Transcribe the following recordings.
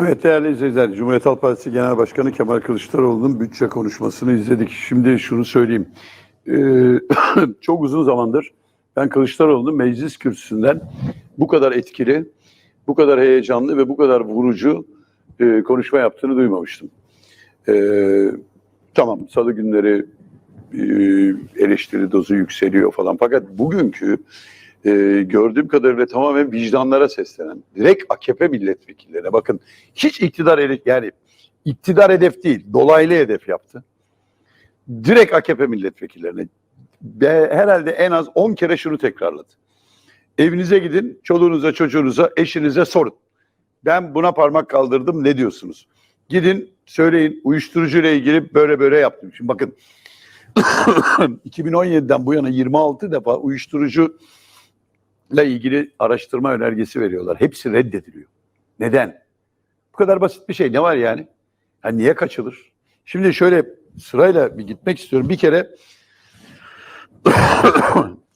Evet değerli izleyiciler, Cumhuriyet Halk Partisi Genel Başkanı Kemal Kılıçdaroğlu'nun bütçe konuşmasını izledik. Şimdi şunu söyleyeyim. Ee, çok uzun zamandır ben Kılıçdaroğlu'nun meclis kürsüsünden bu kadar etkili, bu kadar heyecanlı ve bu kadar vurucu e, konuşma yaptığını duymamıştım. Ee, tamam salı günleri e, eleştiri dozu yükseliyor falan. Fakat bugünkü e, gördüğüm kadarıyla tamamen vicdanlara seslenen, direkt AKP milletvekillerine bakın hiç iktidar yani iktidar hedef değil, dolaylı hedef yaptı. Direkt AKP milletvekillerine ve herhalde en az 10 kere şunu tekrarladı. Evinize gidin, çoluğunuza, çocuğunuza, eşinize sorun. Ben buna parmak kaldırdım, ne diyorsunuz? Gidin, söyleyin, uyuşturucu ile ilgili böyle böyle yaptım. Şimdi bakın, 2017'den bu yana 26 defa uyuşturucu ile ilgili araştırma önergesi veriyorlar. Hepsi reddediliyor. Neden? Bu kadar basit bir şey. Ne var yani? yani niye kaçılır? Şimdi şöyle sırayla bir gitmek istiyorum. Bir kere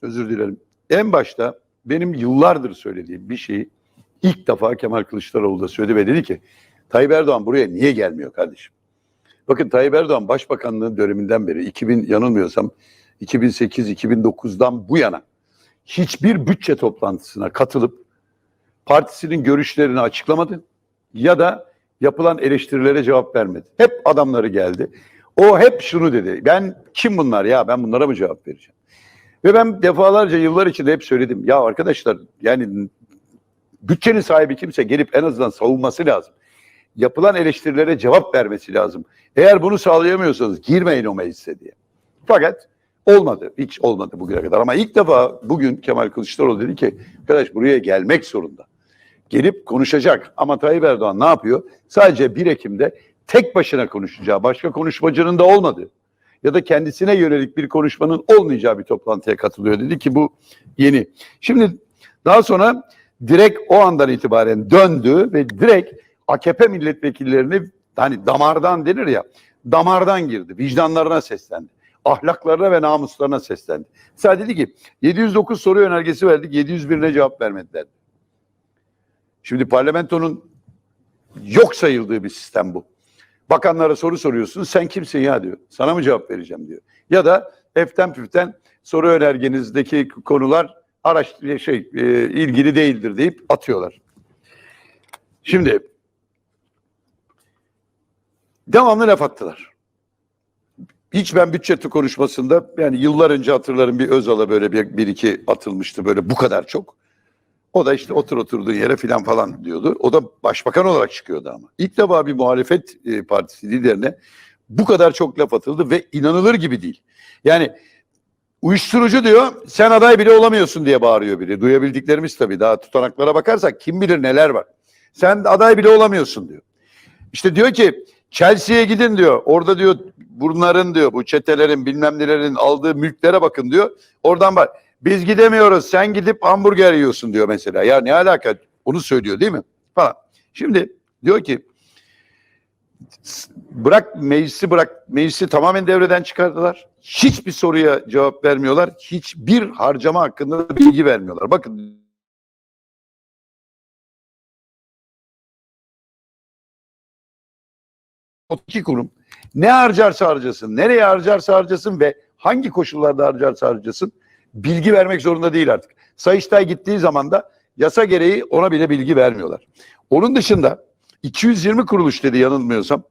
özür dilerim. En başta benim yıllardır söylediğim bir şeyi ilk defa Kemal Kılıçdaroğlu da söyledi ve dedi ki Tayyip Erdoğan buraya niye gelmiyor kardeşim? Bakın Tayyip Erdoğan başbakanlığı döneminden beri 2000 yanılmıyorsam 2008-2009'dan bu yana hiçbir bütçe toplantısına katılıp partisinin görüşlerini açıklamadı ya da yapılan eleştirilere cevap vermedi. Hep adamları geldi. O hep şunu dedi. Ben kim bunlar ya? Ben bunlara mı cevap vereceğim? Ve ben defalarca yıllar içinde hep söyledim. Ya arkadaşlar yani bütçenin sahibi kimse gelip en azından savunması lazım. Yapılan eleştirilere cevap vermesi lazım. Eğer bunu sağlayamıyorsanız girmeyin o meclise diye. Fakat olmadı. Hiç olmadı bugüne kadar. Ama ilk defa bugün Kemal Kılıçdaroğlu dedi ki arkadaş buraya gelmek zorunda. Gelip konuşacak. Ama Tayyip Erdoğan ne yapıyor? Sadece 1 Ekim'de tek başına konuşacağı, başka konuşmacının da olmadığı ya da kendisine yönelik bir konuşmanın olmayacağı bir toplantıya katılıyor dedi ki bu yeni. Şimdi daha sonra direkt o andan itibaren döndü ve direkt AKP milletvekillerini hani damardan denir ya damardan girdi. Vicdanlarına seslendi. Ahlaklarına ve namuslarına seslendi. Mesela dedi ki 709 soru önergesi verdik 701'ine cevap vermediler. Şimdi parlamentonun yok sayıldığı bir sistem bu. Bakanlara soru soruyorsun sen kimsin ya diyor. Sana mı cevap vereceğim diyor. Ya da eften püften soru önergenizdeki konular araç şey e, ilgili değildir deyip atıyorlar. Şimdi devamlı laf attılar. Hiç ben bütçe konuşmasında yani yıllar önce hatırlarım bir Özal'a böyle bir, bir iki atılmıştı böyle bu kadar çok. O da işte otur oturduğun yere filan falan diyordu. O da başbakan olarak çıkıyordu ama. İlk defa bir muhalefet e, partisi liderine bu kadar çok laf atıldı ve inanılır gibi değil. Yani uyuşturucu diyor sen aday bile olamıyorsun diye bağırıyor biri. Duyabildiklerimiz tabii daha tutanaklara bakarsak kim bilir neler var. Sen aday bile olamıyorsun diyor. İşte diyor ki Chelsea'ye gidin diyor. Orada diyor bunların diyor bu çetelerin bilmem nelerin aldığı mülklere bakın diyor. Oradan bak. Biz gidemiyoruz. Sen gidip hamburger yiyorsun diyor mesela. Ya ne alaka? Onu söylüyor değil mi? Falan. Şimdi diyor ki bırak meclisi bırak meclisi tamamen devreden çıkardılar. Hiçbir soruya cevap vermiyorlar. Hiçbir harcama hakkında da bilgi vermiyorlar. Bakın iki kurum ne harcarsa harcasın, nereye harcarsa harcasın ve hangi koşullarda harcarsa harcasın bilgi vermek zorunda değil artık. Sayıştay gittiği zaman da yasa gereği ona bile bilgi vermiyorlar. Onun dışında 220 kuruluş dedi yanılmıyorsam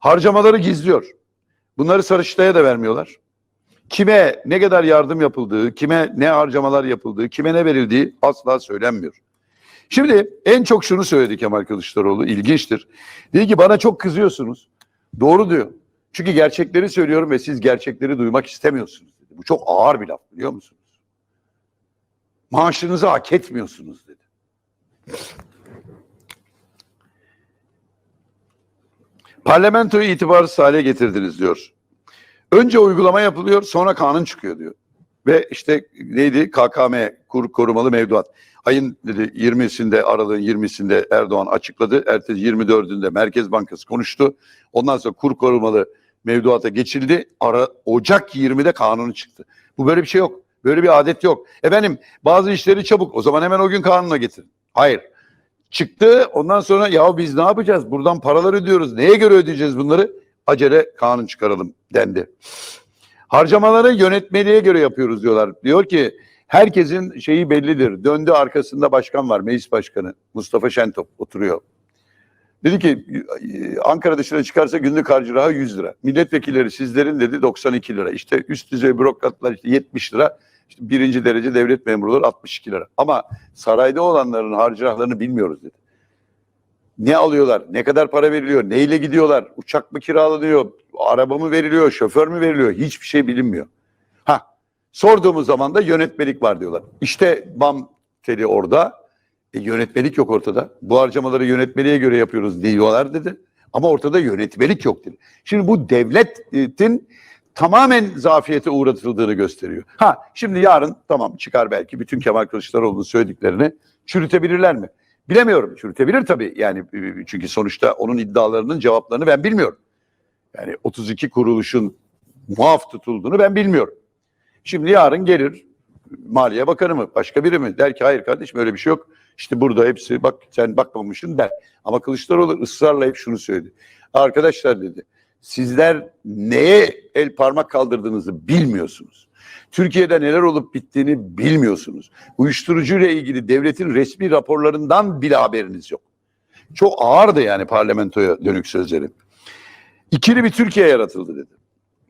harcamaları gizliyor. Bunları Sarıştay'a da vermiyorlar. Kime ne kadar yardım yapıldığı, kime ne harcamalar yapıldığı, kime ne verildiği asla söylenmiyor. Şimdi en çok şunu söyledi Kemal Kılıçdaroğlu, ilginçtir. Dedi ki bana çok kızıyorsunuz. Doğru diyor. Çünkü gerçekleri söylüyorum ve siz gerçekleri duymak istemiyorsunuz dedi. Bu çok ağır bir laf biliyor musunuz? Maaşınızı hak etmiyorsunuz dedi. Parlamentoyu itibarsız hale getirdiniz diyor. Önce uygulama yapılıyor sonra kanun çıkıyor diyor. Ve işte neydi KKM kur korumalı mevduat. Ayın dedi 20'sinde aralığın 20'sinde Erdoğan açıkladı. Ertesi 24'ünde Merkez Bankası konuştu. Ondan sonra kur korumalı mevduata geçildi. Ara Ocak 20'de kanunu çıktı. Bu böyle bir şey yok. Böyle bir adet yok. Efendim bazı işleri çabuk. O zaman hemen o gün kanuna getirin. Hayır. Çıktı ondan sonra ya biz ne yapacağız? Buradan paralar ödüyoruz. Neye göre ödeyeceğiz bunları? Acele kanun çıkaralım dendi. Harcamaları yönetmeliğe göre yapıyoruz diyorlar. Diyor ki herkesin şeyi bellidir. Döndü arkasında başkan var, meclis başkanı. Mustafa Şentop oturuyor. Dedi ki Ankara dışına çıkarsa günlük harcırahı 100 lira. Milletvekilleri sizlerin dedi 92 lira. İşte üst düzey bürokratlar işte 70 lira. İşte birinci derece devlet memurları 62 lira. Ama sarayda olanların harcırahlarını bilmiyoruz dedi. Ne alıyorlar? Ne kadar para veriliyor? Neyle gidiyorlar? Uçak mı kiralanıyor? Araba mı veriliyor? Şoför mü veriliyor? Hiçbir şey bilinmiyor. Ha, sorduğumuz zaman da yönetmelik var diyorlar. İşte BAM teli orada. E, yönetmelik yok ortada. Bu harcamaları yönetmeliğe göre yapıyoruz diyorlar dedi. Ama ortada yönetmelik yok dedi. Şimdi bu devletin tamamen zafiyete uğratıldığını gösteriyor. Ha şimdi yarın tamam çıkar belki bütün Kemal Kılıçdaroğlu'nun söylediklerini çürütebilirler mi? Bilemiyorum. Çürütebilir tabii. Yani e, çünkü sonuçta onun iddialarının cevaplarını ben bilmiyorum. Yani 32 kuruluşun muaf tutulduğunu ben bilmiyorum. Şimdi yarın gelir Maliye Bakanı mı başka biri mi der ki hayır kardeşim öyle bir şey yok. İşte burada hepsi bak sen bakmamışsın der. Ama Kılıçdaroğlu ısrarla hep şunu söyledi. Arkadaşlar dedi sizler neye el parmak kaldırdığınızı bilmiyorsunuz. Türkiye'de neler olup bittiğini bilmiyorsunuz. Uyuşturucu ile ilgili devletin resmi raporlarından bile haberiniz yok. Çok ağırdı yani parlamentoya dönük sözleri. İkili bir Türkiye yaratıldı dedi.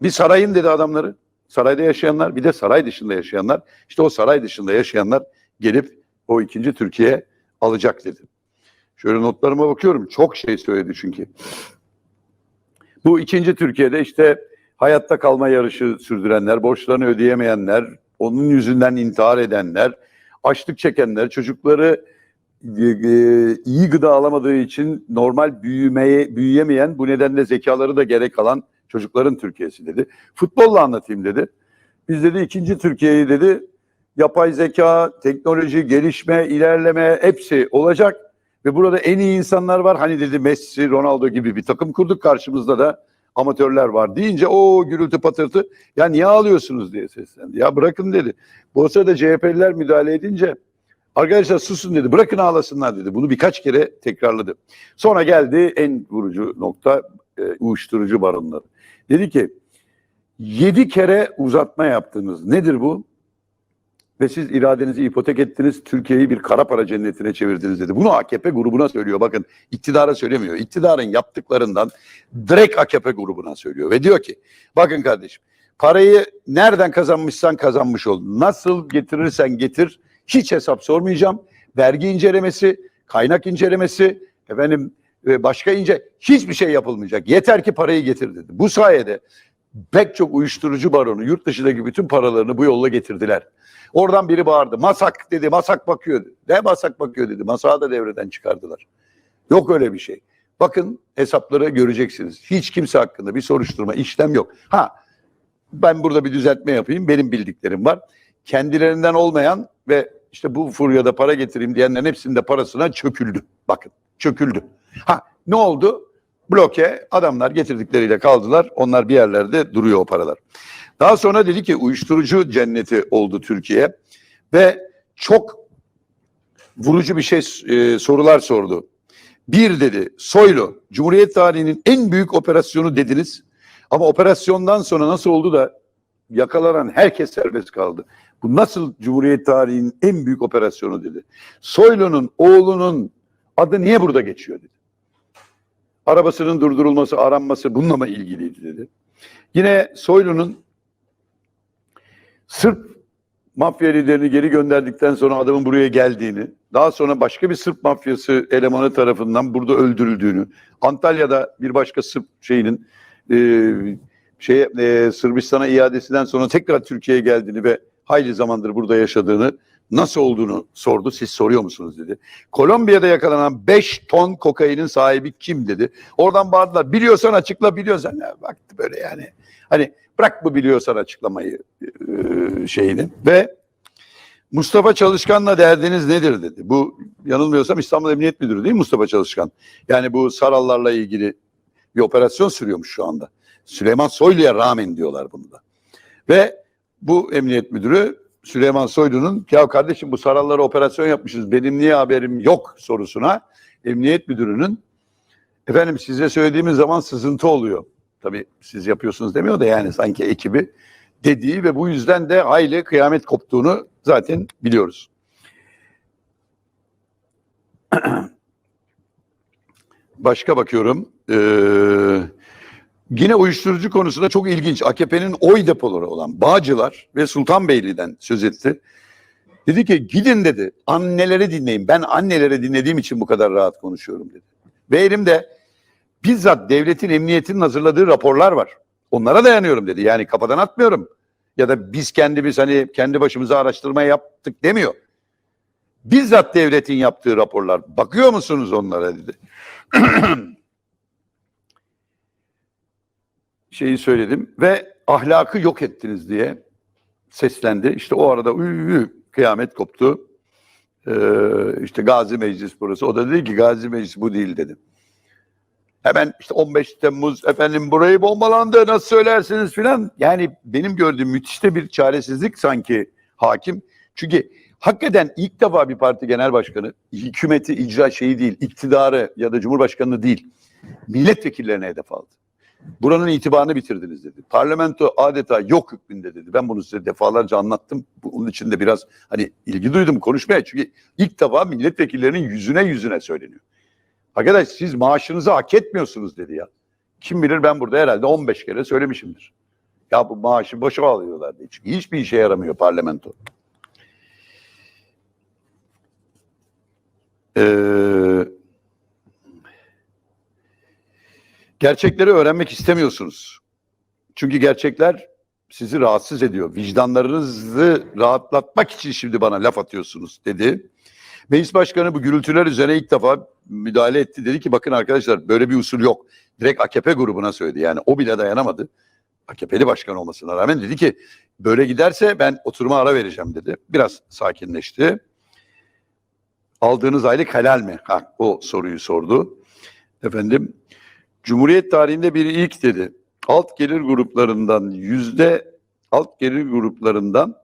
Bir sarayın dedi adamları. Sarayda yaşayanlar bir de saray dışında yaşayanlar. İşte o saray dışında yaşayanlar gelip o ikinci Türkiye alacak dedi. Şöyle notlarıma bakıyorum. Çok şey söyledi çünkü. Bu ikinci Türkiye'de işte hayatta kalma yarışı sürdürenler, borçlarını ödeyemeyenler, onun yüzünden intihar edenler, açlık çekenler, çocukları e, e, iyi gıda alamadığı için normal büyümeye büyüyemeyen, bu nedenle zekaları da gerek alan çocukların Türkiye'si dedi. Futbolla anlatayım dedi. Biz dedi ikinci Türkiye'yi dedi yapay zeka, teknoloji, gelişme, ilerleme hepsi olacak. Ve burada en iyi insanlar var. Hani dedi Messi, Ronaldo gibi bir takım kurduk. Karşımızda da amatörler var deyince o gürültü patırtı ya niye ağlıyorsunuz diye seslendi. Ya bırakın dedi. Bu sırada CHP'liler müdahale edince arkadaşlar susun dedi. Bırakın ağlasınlar dedi. Bunu birkaç kere tekrarladı. Sonra geldi en vurucu nokta e, uyuşturucu baronları. Dedi ki yedi kere uzatma yaptınız. Nedir bu? Ve siz iradenizi ipotek ettiniz, Türkiye'yi bir kara para cennetine çevirdiniz dedi. Bunu AKP grubuna söylüyor. Bakın iktidara söylemiyor. İktidarın yaptıklarından direkt AKP grubuna söylüyor. Ve diyor ki bakın kardeşim parayı nereden kazanmışsan kazanmış ol. Nasıl getirirsen getir hiç hesap sormayacağım. Vergi incelemesi, kaynak incelemesi, efendim e, başka ince hiçbir şey yapılmayacak. Yeter ki parayı getir dedi. Bu sayede pek çok uyuşturucu baronu yurt dışındaki bütün paralarını bu yolla getirdiler. Oradan biri bağırdı. Masak dedi. Masak bakıyor. Ne masak bakıyor dedi. Masağı da devreden çıkardılar. Yok öyle bir şey. Bakın hesapları göreceksiniz. Hiç kimse hakkında bir soruşturma, işlem yok. Ha ben burada bir düzeltme yapayım. Benim bildiklerim var. Kendilerinden olmayan ve işte bu furyada para getireyim diyenlerin hepsinin de parasına çöküldü. Bakın çöküldü. Ha ne oldu? Bloke adamlar getirdikleriyle kaldılar. Onlar bir yerlerde duruyor o paralar. Daha sonra dedi ki uyuşturucu cenneti oldu Türkiye ve çok vurucu bir şey e, sorular sordu. Bir dedi Soylu Cumhuriyet tarihinin en büyük operasyonu dediniz ama operasyondan sonra nasıl oldu da yakalanan herkes serbest kaldı. Bu nasıl Cumhuriyet tarihinin en büyük operasyonu dedi. Soylu'nun oğlunun adı niye burada geçiyor dedi. Arabasının durdurulması, aranması bununla mı ilgiliydi dedi. Yine Soylu'nun Sırp mafya liderini geri gönderdikten sonra adamın buraya geldiğini, daha sonra başka bir Sırp mafyası elemanı tarafından burada öldürüldüğünü, Antalya'da bir başka Sırp şeyinin e, şey e, Sırbistan'a iadesinden sonra tekrar Türkiye'ye geldiğini ve hayli zamandır burada yaşadığını nasıl olduğunu sordu. Siz soruyor musunuz dedi. Kolombiya'da yakalanan 5 ton kokainin sahibi kim dedi. Oradan bağırdılar. Biliyorsan açıkla biliyorsan. Ya, baktı böyle yani. Hani bırak bu biliyorsan açıklamayı e, şeyini. Ve Mustafa Çalışkan'la derdiniz nedir dedi. Bu yanılmıyorsam İstanbul Emniyet Müdürü değil mi Mustafa Çalışkan? Yani bu Sarallarla ilgili bir operasyon sürüyormuş şu anda. Süleyman Soylu'ya rağmen diyorlar bunu da. Ve bu emniyet müdürü Süleyman Soylu'nun ya kardeşim bu sarallara operasyon yapmışız benim niye haberim yok sorusuna emniyet müdürünün efendim size söylediğimiz zaman sızıntı oluyor. Tabii siz yapıyorsunuz demiyor da yani sanki ekibi dediği ve bu yüzden de hayli kıyamet koptuğunu zaten biliyoruz. Başka bakıyorum. Ee, yine uyuşturucu konusunda çok ilginç. AKP'nin oy depoları olan Bağcılar ve Sultanbeyli'den söz etti. Dedi ki gidin dedi anneleri dinleyin. Ben anneleri dinlediğim için bu kadar rahat konuşuyorum dedi. Ve elimde bizzat devletin emniyetinin hazırladığı raporlar var. Onlara dayanıyorum dedi. Yani kafadan atmıyorum. Ya da biz kendimiz hani kendi başımıza araştırma yaptık demiyor. Bizzat devletin yaptığı raporlar. Bakıyor musunuz onlara dedi. Şeyi söyledim ve ahlakı yok ettiniz diye seslendi. İşte o arada uy, kıyamet koptu. Ee, işte Gazi Meclis burası. O da dedi ki Gazi Meclis bu değil dedi. Hemen işte 15 Temmuz efendim burayı bombalandı nasıl söylersiniz filan. Yani benim gördüğüm müthiş de bir çaresizlik sanki hakim. Çünkü hakikaten ilk defa bir parti genel başkanı hükümeti icra şeyi değil, iktidarı ya da cumhurbaşkanını değil, milletvekillerine hedef aldı. Buranın itibarını bitirdiniz dedi. Parlamento adeta yok hükmünde dedi. Ben bunu size defalarca anlattım. Bunun için de biraz hani ilgi duydum konuşmaya. Çünkü ilk defa milletvekillerinin yüzüne yüzüne söyleniyor. Arkadaş siz maaşınızı hak etmiyorsunuz dedi ya. Kim bilir ben burada herhalde 15 kere söylemişimdir. Ya bu maaşı boşa alıyorlar diye. Çünkü hiçbir işe yaramıyor parlamento. Ee, gerçekleri öğrenmek istemiyorsunuz. Çünkü gerçekler sizi rahatsız ediyor. Vicdanlarınızı rahatlatmak için şimdi bana laf atıyorsunuz dedi. Meclis Başkanı bu gürültüler üzerine ilk defa müdahale etti. Dedi ki bakın arkadaşlar böyle bir usul yok. Direkt AKP grubuna söyledi. Yani o bile dayanamadı. AKP'li başkan olmasına rağmen dedi ki böyle giderse ben oturuma ara vereceğim dedi. Biraz sakinleşti. Aldığınız aylık helal mi? Ha, o soruyu sordu. Efendim Cumhuriyet tarihinde bir ilk dedi. Alt gelir gruplarından yüzde alt gelir gruplarından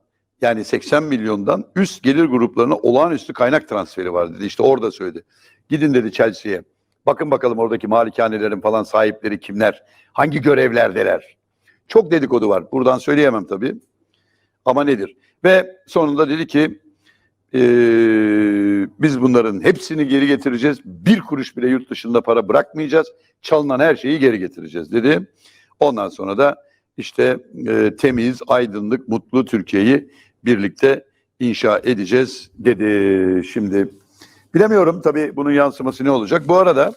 yani 80 milyondan üst gelir gruplarına olağanüstü kaynak transferi var dedi. İşte orada söyledi. Gidin dedi Chelsea'ye. Bakın bakalım oradaki malikanelerin falan sahipleri kimler? Hangi görevlerdeler? Çok dedikodu var. Buradan söyleyemem tabii. Ama nedir? Ve sonunda dedi ki eee, biz bunların hepsini geri getireceğiz. Bir kuruş bile yurt dışında para bırakmayacağız. Çalınan her şeyi geri getireceğiz dedi. Ondan sonra da işte e, temiz, aydınlık, mutlu Türkiye'yi birlikte inşa edeceğiz dedi. Şimdi bilemiyorum tabii bunun yansıması ne olacak. Bu arada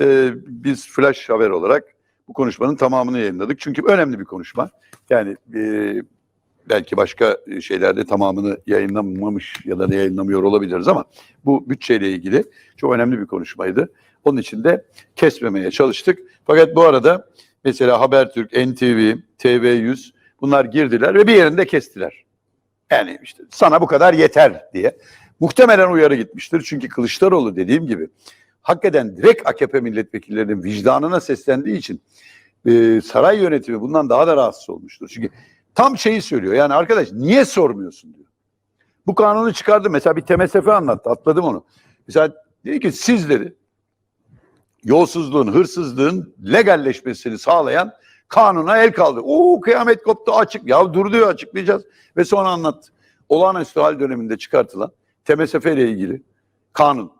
e, biz flash haber olarak bu konuşmanın tamamını yayınladık. Çünkü önemli bir konuşma. Yani e, belki başka şeylerde tamamını yayınlamamış ya da yayınlamıyor olabiliriz ama bu bütçeyle ilgili çok önemli bir konuşmaydı. Onun için de kesmemeye çalıştık. Fakat bu arada mesela Habertürk, NTV, TV100 bunlar girdiler ve bir yerinde kestiler. Yani işte sana bu kadar yeter diye. Muhtemelen uyarı gitmiştir. Çünkü Kılıçdaroğlu dediğim gibi hakikaten direkt AKP milletvekillerinin vicdanına seslendiği için e, saray yönetimi bundan daha da rahatsız olmuştur. Çünkü tam şeyi söylüyor. Yani arkadaş niye sormuyorsun diyor. Bu kanunu çıkardı. Mesela bir TMSF anlattı. Atladım onu. Mesela dedi ki siz dedi yolsuzluğun, hırsızlığın legalleşmesini sağlayan kanuna el kaldı. Oo kıyamet koptu açık. Ya dur diyor açıklayacağız. Ve sonra anlattı. Olağanüstü hal döneminde çıkartılan TMSF ile ilgili kanun.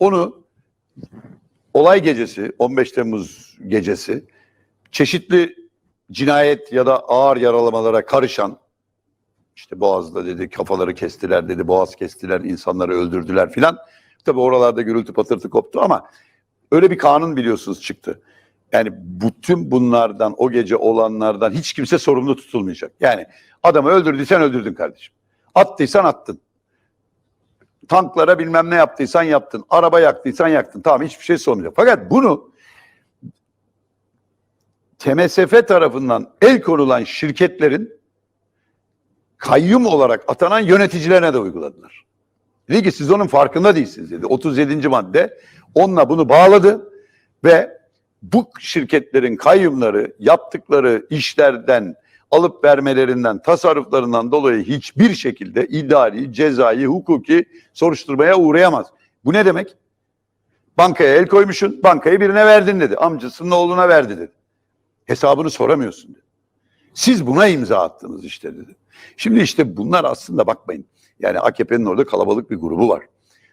Onu olay gecesi, 15 Temmuz gecesi çeşitli cinayet ya da ağır yaralamalara karışan işte Boğaz'da dedi kafaları kestiler dedi, Boğaz kestiler, insanları öldürdüler filan. Tabi oralarda gürültü patırtı koptu ama öyle bir kanun biliyorsunuz çıktı. Yani bütün bunlardan, o gece olanlardan hiç kimse sorumlu tutulmayacak. Yani adamı öldürdüysen öldürdün kardeşim. Attıysan attın. Tanklara bilmem ne yaptıysan yaptın. Araba yaktıysan yaktın. Tamam hiçbir şey sormayacak. Fakat bunu TMSF tarafından el konulan şirketlerin kayyum olarak atanan yöneticilerine de uyguladılar. Dedi ki siz onun farkında değilsiniz dedi. 37. madde onunla bunu bağladı ve bu şirketlerin kayyumları yaptıkları işlerden alıp vermelerinden, tasarruflarından dolayı hiçbir şekilde idari, cezai, hukuki soruşturmaya uğrayamaz. Bu ne demek? Bankaya el koymuşsun, bankayı birine verdin dedi. Amcasının oğluna verdi dedi. Hesabını soramıyorsun dedi. Siz buna imza attınız işte dedi. Şimdi işte bunlar aslında bakmayın. Yani AKP'nin orada kalabalık bir grubu var.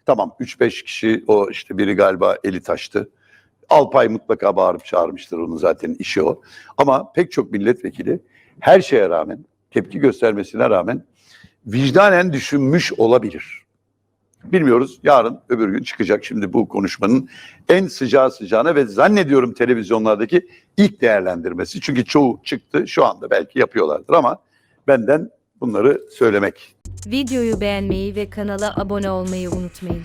Tamam 3-5 kişi o işte biri galiba eli taştı. Alpay mutlaka bağırıp çağırmıştır onun zaten işi o. Ama pek çok milletvekili her şeye rağmen, tepki göstermesine rağmen vicdanen düşünmüş olabilir. Bilmiyoruz. Yarın öbür gün çıkacak şimdi bu konuşmanın en sıcağı sıcağına ve zannediyorum televizyonlardaki ilk değerlendirmesi. Çünkü çoğu çıktı. Şu anda belki yapıyorlardır ama benden bunları söylemek Videoyu beğenmeyi ve kanala abone olmayı unutmayın.